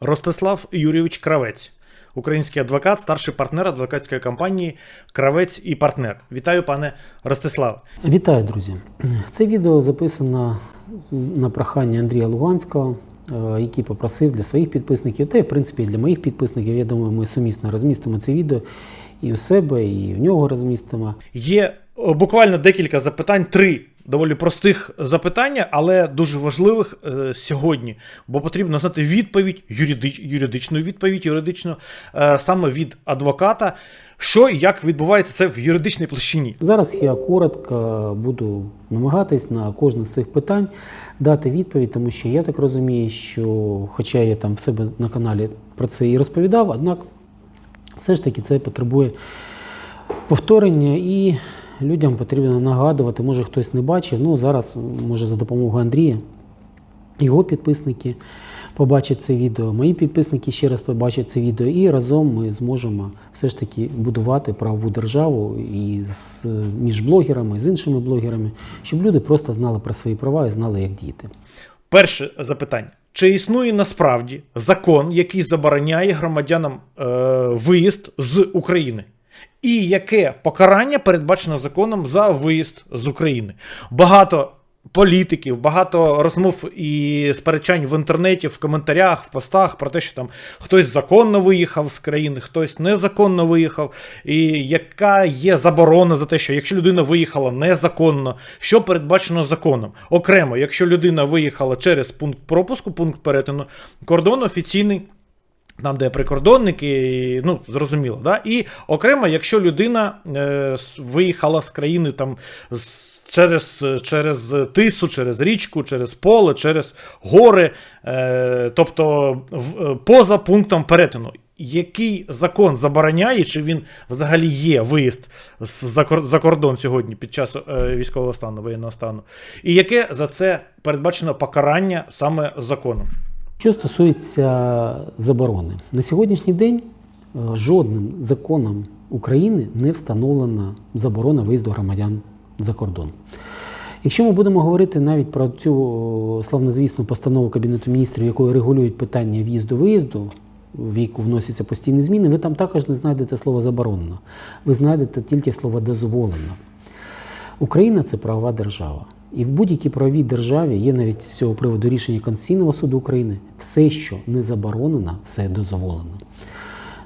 Ростислав Юрійович Кравець, український адвокат, старший партнер адвокатської компанії Кравець і партнер. Вітаю, пане Ростиславе. Вітаю, друзі! Це відео записано на прохання Андрія Луганського, е, який попросив для своїх підписників, та й в принципі і для моїх підписників. Я думаю, ми сумісно розмістимо це відео і у себе, і в нього розмістимо. Є буквально декілька запитань, три доволі простих запитання, але дуже важливих е, сьогодні, бо потрібно знати відповідь, юридич, юридичну відповідь, юридичну, е, саме від адвоката, що і як відбувається це в юридичній площині. Зараз я коротко буду намагатись на кожне з цих питань дати відповідь, тому що я так розумію, що, хоча я там в себе на каналі про це і розповідав, однак все ж таки це потребує повторення і людям потрібно нагадувати. Може хтось не бачив. Ну зараз, може, за допомогою Андрія, його підписники побачать це відео, мої підписники ще раз побачать це відео, і разом ми зможемо все ж таки будувати правову державу і з, між блогерами, з іншими блогерами, щоб люди просто знали про свої права і знали, як діяти. Перше запитання. Чи існує насправді закон, який забороняє громадянам е, виїзд з України? І яке покарання передбачено законом за виїзд з України? Багато політиків, багато розмов і сперечань в інтернеті, в коментарях, в постах про те, що там хтось законно виїхав з країни, хтось незаконно виїхав, і яка є заборона за те, що якщо людина виїхала незаконно, що передбачено законом? Окремо, якщо людина виїхала через пункт пропуску, пункт перетину кордону офіційний. Там, де прикордонники, ну зрозуміло, да? і окремо, якщо людина е, виїхала з країни там через, через тису, через річку, через поле, через гори, е, тобто в, е, поза пунктом перетину. Який закон забороняє, чи він взагалі є виїзд за, кордон сьогодні під час е, військового стану, воєнного стану? І яке за це передбачено покарання саме законом? Що стосується заборони, на сьогоднішній день е, жодним законом України не встановлена заборона виїзду громадян за кордон. Якщо ми будемо говорити навіть про цю славнозвісну постанову Кабінету міністрів, якою регулюють питання в'їзду-виїзду, в яку вносяться постійні зміни, ви там також не знайдете слово заборонено. Ви знайдете тільки слово дозволено. Україна це правова держава. І в будь-якій правовій державі є навіть з цього приводу рішення Конституційного суду України. Все, що не заборонено, все дозволено.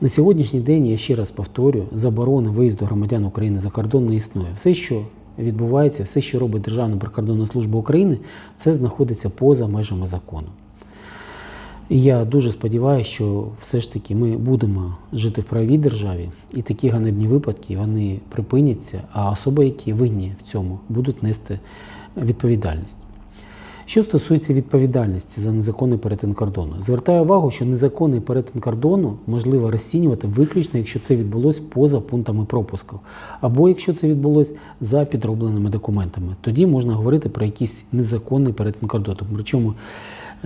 На сьогоднішній день, я ще раз повторюю, заборони виїзду громадян України за кордон не існує. Все, що відбувається, все, що робить Державна прикордонна служба України, це знаходиться поза межами закону. І я дуже сподіваюся, що все ж таки ми будемо жити в правовій державі, і такі ганебні випадки вони припиняться, а особи, які винні в цьому, будуть нести відповідальність. Що стосується відповідальності за незаконний перетин кордону, звертаю увагу, що незаконний перетин кордону можливо розцінювати виключно, якщо це відбулось поза пунктами пропуску, або якщо це відбулось за підробленими документами. Тоді можна говорити про якийсь незаконний перетин кордону. Причому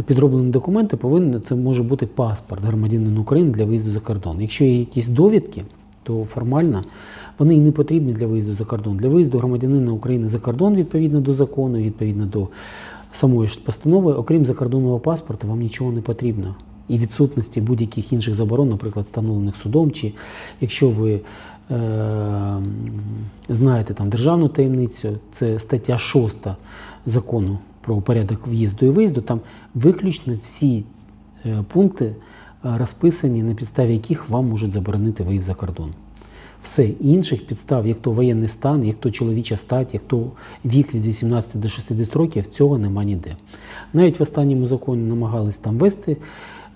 підроблені документи повинні це може бути паспорт громадянина України для виїзду за кордон. Якщо є якісь довідки, то формально вони і не потрібні для виїзду за кордон. Для виїзду громадянина України за кордон відповідно до закону, відповідно до самої ж постанови, окрім закордонного паспорта, вам нічого не потрібно. І відсутності будь-яких інших заборон, наприклад, встановлених судом, чи якщо ви е, знаєте там державну таємницю, це стаття 6 закону про порядок в'їзду і виїзду, там виключно всі е, пункти розписані, на підставі яких вам можуть заборонити виїзд за кордон. Все інших підстав, як то воєнний стан, як то чоловіча стать, як то вік від 18 до 60 років, цього нема ніде. Навіть в останньому законі намагались там вести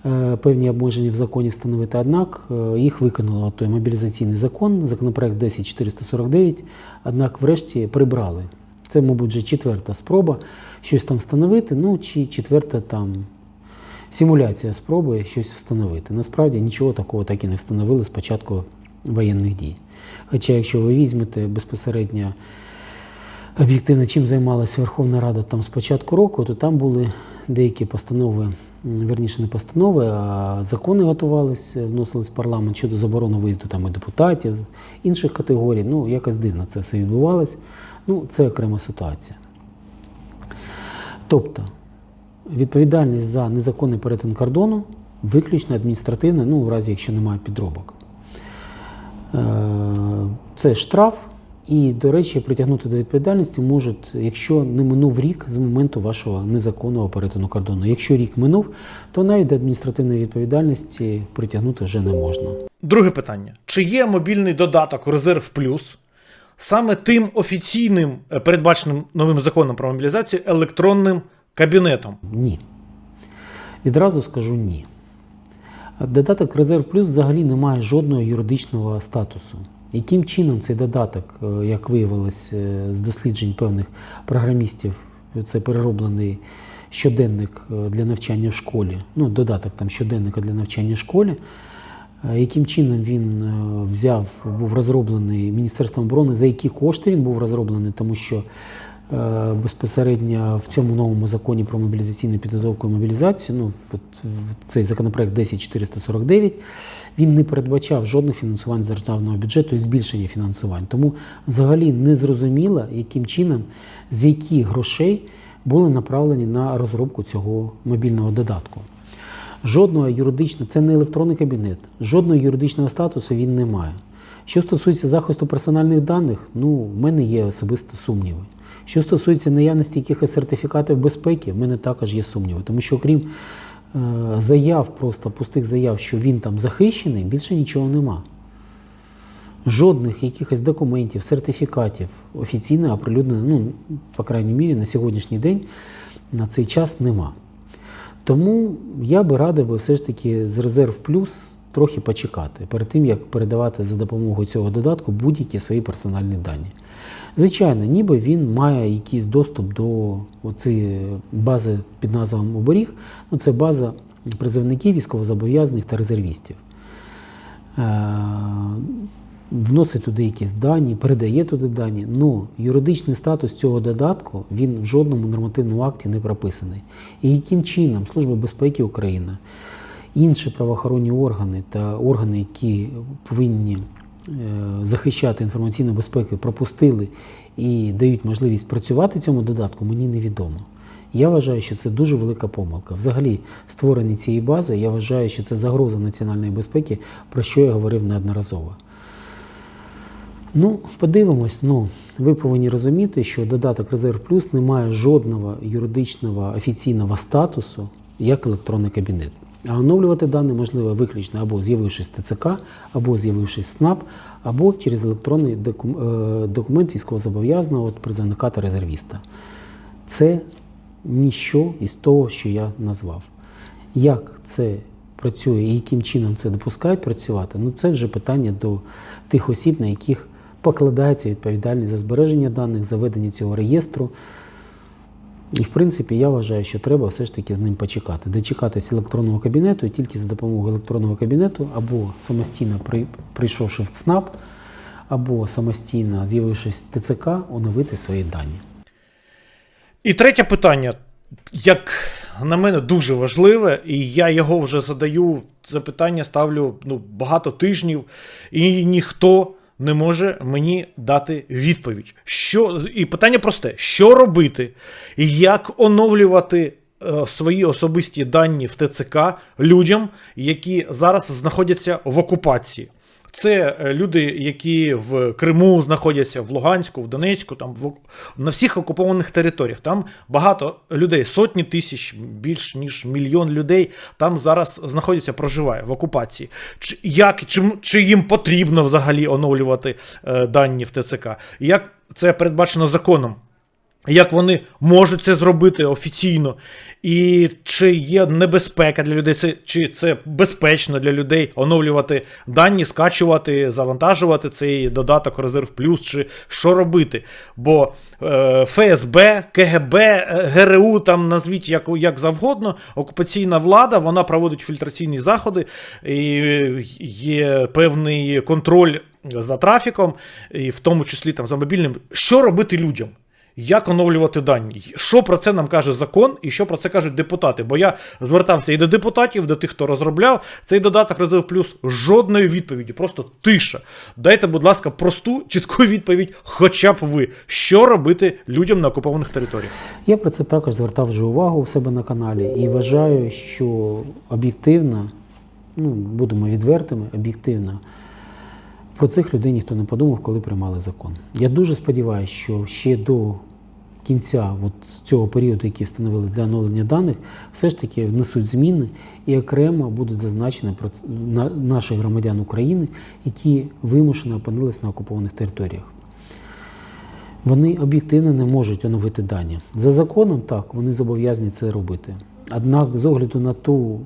е, певні обмеження в законі встановити, однак е, їх виконало той мобілізаційний закон, законопроект 10449, однак врешті прибрали. Це, мабуть, вже четверта спроба щось там встановити, ну чи четверта там симуляція спроби щось встановити. Насправді нічого такого так і не встановили з початку воєнних дій. Хоча, якщо ви візьмете безпосередньо об'єктивно, чим займалася Верховна Рада там з початку року, то там були деякі постанови, верніше не постанови, а закони готувалися, вносились в парламент щодо заборони виїзду там і депутатів, інших категорій. Ну, якось дивно це все відбувалось. Ну, це окрема ситуація. Тобто, відповідальність за незаконний перетин кордону Виключно адміністративне, ну, у разі, якщо немає підробок. Е, Це штраф, і, до речі, притягнути до відповідальності можуть, якщо не минув рік з моменту вашого незаконного перетину кордону. Якщо рік минув, то навіть до адміністративної відповідальності притягнути вже не можна. Друге питання: чи є мобільний додаток Резерв Плюс саме тим офіційним, е, передбаченим новим законом про мобілізацію електронним кабінетом? Ні. Відразу скажу ні. Додаток Резерв Плюс взагалі не має жодного юридичного статусу. Яким чином цей додаток, е, як виявилось е, з досліджень певних програмістів, це перероблений щоденник е, для навчання в школі, ну, додаток там щоденника для навчання в школі, яким чином він взяв, був розроблений Міністерством оборони, за які кошти він був розроблений, тому що безпосередньо в цьому новому законі про мобілізаційну підготовку і мобілізацію, ну, от, цей законопроект 10449, він не передбачав жодних фінансувань з державного бюджету і збільшення фінансувань. Тому взагалі не зрозуміло, яким чином, з яких грошей були направлені на розробку цього мобільного додатку. Жодного юридичного, це не електронний кабінет, жодного юридичного статусу він не має. Що стосується захисту персональних даних, ну, в мене є особисто сумніви. Що стосується наявності якихось сертифікатів безпеки, в мене також є сумніви. Тому що, окрім е, заяв, просто пустих заяв, що він там захищений, більше нічого нема. Жодних якихось документів, сертифікатів офіційно оприлюднено, ну, по крайній мірі, на сьогоднішній день на цей час нема. Тому я би радив би все ж таки з резерв плюс трохи почекати перед тим, як передавати за допомогою цього додатку будь-які свої персональні дані. Звичайно, ніби він має якийсь доступ до цієї бази під назвою оберіг. Ну, це база призовників, військовозобов'язаних та резервістів. Е, Вносить туди якісь дані, передає туди дані. Ну, юридичний статус цього додатку він в жодному нормативному акті не прописаний. І яким чином Служба безпеки України, інші правоохоронні органи та органи, які повинні е, захищати інформаційну безпеку, пропустили і дають можливість працювати цьому додатку, мені невідомо. Я вважаю, що це дуже велика помилка. Взагалі, створення цієї бази, я вважаю, що це загроза національної безпеки, про що я говорив неодноразово. Ну, подивимось, ну, ви повинні розуміти, що додаток Резерв Плюс не має жодного юридичного офіційного статусу як електронний кабінет. А оновлювати дані можливо виключно або з'явившись ТЦК, або з'явившись СНАП, або через електронний е, документ військовозобов'язаного призовника та резервіста. Це ніщо із того, що я назвав. Як це працює і яким чином це допускають працювати, ну це вже питання до тих осіб, на яких покладається відповідальність за збереження даних, за ведення цього реєстру. І, в принципі, я вважаю, що треба все ж таки з ним почекати. Дочекатись електронного кабінету і тільки за допомогою електронного кабінету або самостійно при- прийшовши в ЦНАП, або самостійно з'явившись в ТЦК, оновити свої дані. І третє питання, як на мене, дуже важливе, і я його вже задаю. Це питання ставлю ну, багато тижнів, і ніхто не може мені дати відповідь. Що, і питання просте: що робити, і як оновлювати е, свої особисті дані в ТЦК людям, які зараз знаходяться в окупації. Це е, люди, які в Криму знаходяться, в Луганську, в Донецьку, там в, на всіх окупованих територіях. Там багато людей, сотні тисяч, більш ніж мільйон людей там зараз знаходяться, проживає в окупації. Чи, як, чи, чи їм потрібно взагалі оновлювати е, дані в ТЦК? Як це передбачено законом? Як вони можуть це зробити офіційно, і чи є небезпека для людей, це, чи це безпечно для людей оновлювати дані, скачувати, завантажувати цей додаток Резерв Плюс, чи що робити? Бо е, ФСБ, КГБ, е, ГРУ, там назвіть як, як завгодно, окупаційна влада, вона проводить фільтраційні заходи, і є певний контроль за трафіком, і в тому числі там за мобільним. Що робити людям? Як оновлювати дані. Що про це нам каже закон і що про це кажуть депутати? Бо я звертався і до депутатів, до тих, хто розробляв цей додаток Резерв Плюс. Жодної відповіді, просто тиша. Дайте, будь ласка, просту, чітку відповідь, хоча б ви, що робити людям на окупованих територіях. Я про це також звертав вже увагу у себе на каналі і вважаю, що об'єктивно, ну будемо відвертими, об'єктивно. Про цих людей ніхто не подумав, коли приймали закон. Я дуже сподіваюся, що ще до кінця от цього періоду, який встановили для оновлення даних, все ж таки внесуть зміни і окремо будуть зазначені про на- наших громадян України, які вимушено опинились на окупованих територіях. Вони об'єктивно не можуть оновити дані. За законом так, вони зобов'язані це робити. Однак, з огляду на ту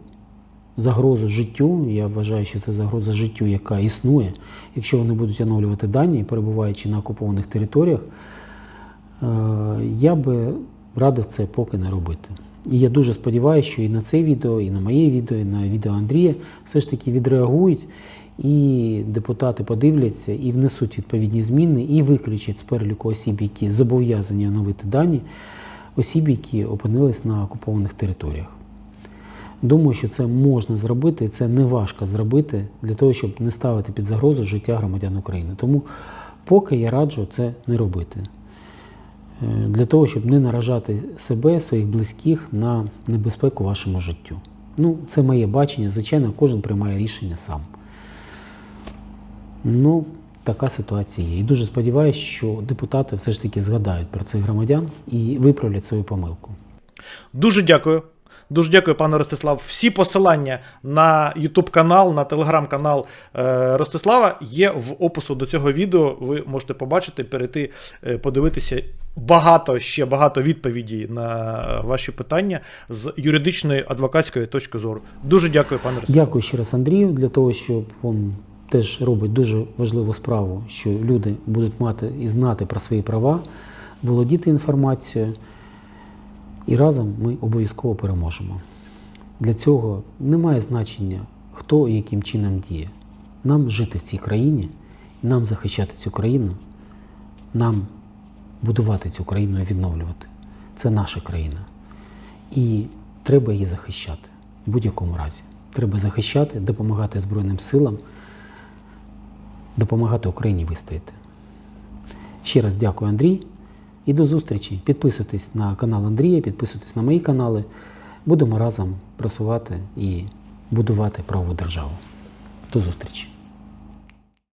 загрозу життю, я вважаю, що це загроза життю, яка існує, якщо вони будуть оновлювати дані, перебуваючи на окупованих територіях, е, я би радив це поки не робити. І я дуже сподіваюся, що і на це відео, і на моє відео, і на відео Андрія все ж таки відреагують, і депутати подивляться і внесуть відповідні зміни, і виключать з переліку осіб, які зобов'язані оновити дані, осіб, які опинились на окупованих територіях. Думаю, що це можна зробити, і це не важко зробити для того, щоб не ставити під загрозу життя громадян України. Тому поки я раджу це не робити. Е, Для того, щоб не наражати себе, своїх близьких на небезпеку вашому життю. Ну, це моє бачення. Звичайно, кожен приймає рішення сам. Ну, така ситуація є. І дуже сподіваюся, що депутати все ж таки згадають про цих громадян і виправлять свою помилку. Дуже дякую. Дуже дякую, пане Ростислав. Всі посилання на YouTube канал, на телеграм-канал е, Ростислава є в опису до цього відео. Ви можете побачити, перейти, е, подивитися багато ще багато відповідей на ваші питання з юридичної адвокатської точки зору. Дуже дякую, пане Ростислав. Дякую ще раз Андрію для того, щоб він теж робить дуже важливу справу, що люди будуть мати і знати про свої права, володіти інформацією. І разом ми обов'язково переможемо. Для цього немає значення, хто і яким чином діє. Нам жити в цій країні, нам захищати цю країну, нам будувати цю країну і відновлювати. Це наша країна. І треба її захищати в будь-якому разі. Треба захищати, допомагати Збройним силам, допомагати Україні вистояти. Ще раз дякую, Андрій. І до зустрічі. Підписуйтесь на канал Андрія, підписуйтесь на мої канали. Будемо разом просувати і будувати правову державу. До зустрічі!